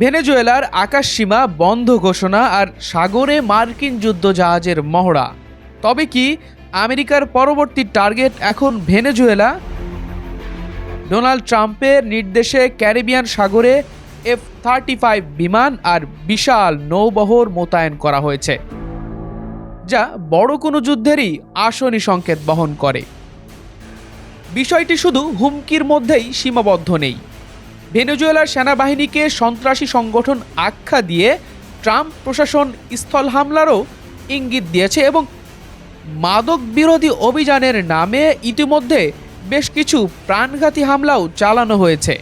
ভেনেজুয়েলার আকাশসীমা বন্ধ ঘোষণা আর সাগরে মার্কিন যুদ্ধজাহাজের মহড়া। তবে কি আমেরিকার পরবর্তী টার্গেট এখন ভেনেজুয়েলা? ডোনাল্ড ট্রাম্পের নির্দেশে ক্যারিবিয়ান সাগরে এফ থার্টি ফাইভ বিমান আর বিশাল নৌবহর মোতায়েন করা হয়েছে, যা বড় কোনো যুদ্ধেরই আসনি সংকেত বহন করে। বিষয়টি শুধু হুমকির মধ্যেই সীমাবদ্ধ নেই। ভেনেজুয়েলার সেনাবাহিনীকে সন্ত্রাসী সংগঠন আখ্যা দিয়ে ট্রাম্প প্রশাসন স্থল হামলারও ইঙ্গিত দিয়েছে এবং মাদক বিরোধী অভিযানের নামে ইতিমধ্যে বেশ কিছু প্রাণঘাতী হামলাও চালানো হয়েছে।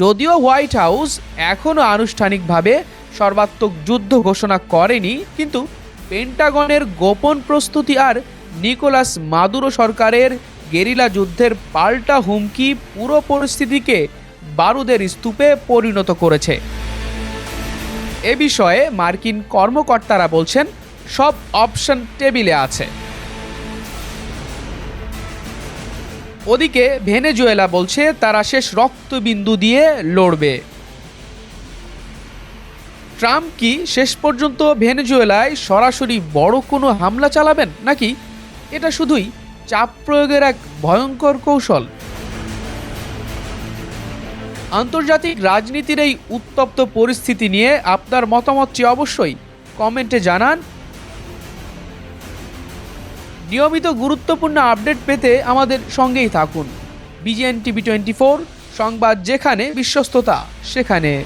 যদিও হোয়াইট হাউস এখনও আনুষ্ঠানিকভাবে সর্বাত্মক যুদ্ধ ঘোষণা করেনি, কিন্তু পেন্টাগনের গোপন প্রস্তুতি আর নিকোলাস মাদুরো সরকারের গেরিলা যুদ্ধের পাল্টা হুমকি পুরো পরিস্থিতিকে বারুদের স্তূপে পরিণত করেছে। এ বিষয়ে মার্কিন কর্মকর্তারা বলছেন, সব অপশন টেবিলে আছে। ওদিকে ভেনেজুয়েলা বলছে, তারা শেষ রক্তবিন্দু দিয়ে লড়বে। ট্রাম্প কি শেষ পর্যন্ত ভেনেজুয়েলায় সরাসরি বড় কোনো হামলা চালাবেন নাকি? এটা শুধুই চাপ প্রয়োগের এক ভয়ঙ্কর কৌশল। আন্তর্জাতিক রাজনীতির এই উত্তপ্ত পরিস্থিতি নিয়ে আপনার মতামতটি অবশ্যই? কমেন্টে জানান। নিয়মিত গুরুত্বপূর্ণ আপডেট পেতে আমাদের সঙ্গেই থাকুন। বিজিএন টিভি টোয়েন্টি ফোর, সংবাদ যেখানে, বিশ্বস্ততা সেখানে।